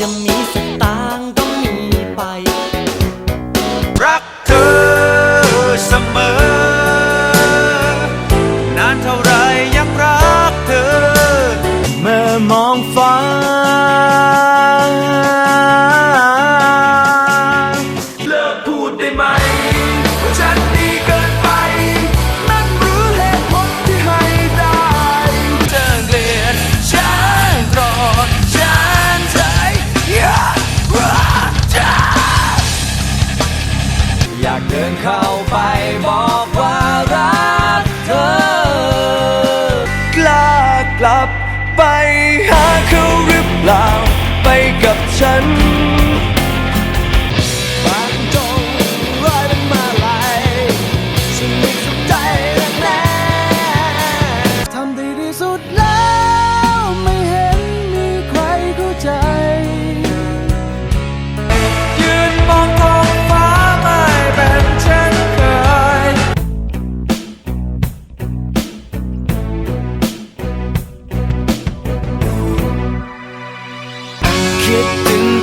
จะมีสตางค์ต้องมีไป รักเธอเสมอ นานเท่าไรยังรักเธอ เมื่อมองฟ้า เลิกพูดได้ไหมว่าฉันดีเกิ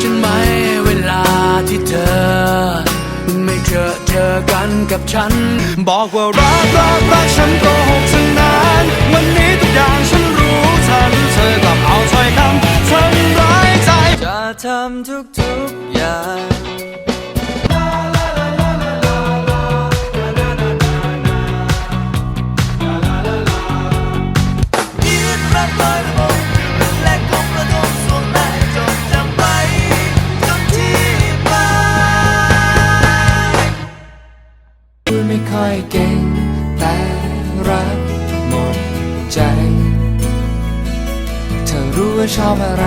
ฉันไหมเวลาที่เธอ ไม่เจอเจอกันกับฉัน บอกว่ารักรักรักฉันโกหกฉันนานวันนี้ทุกอย่างฉันรู้ทันเธอกลับเอาถ้อยคำทำร้ายใจจะทำทุกทุก ไม่ค่อยเก่ง แต่รักหมดใจ เธอรู้ว่าชอบอะไร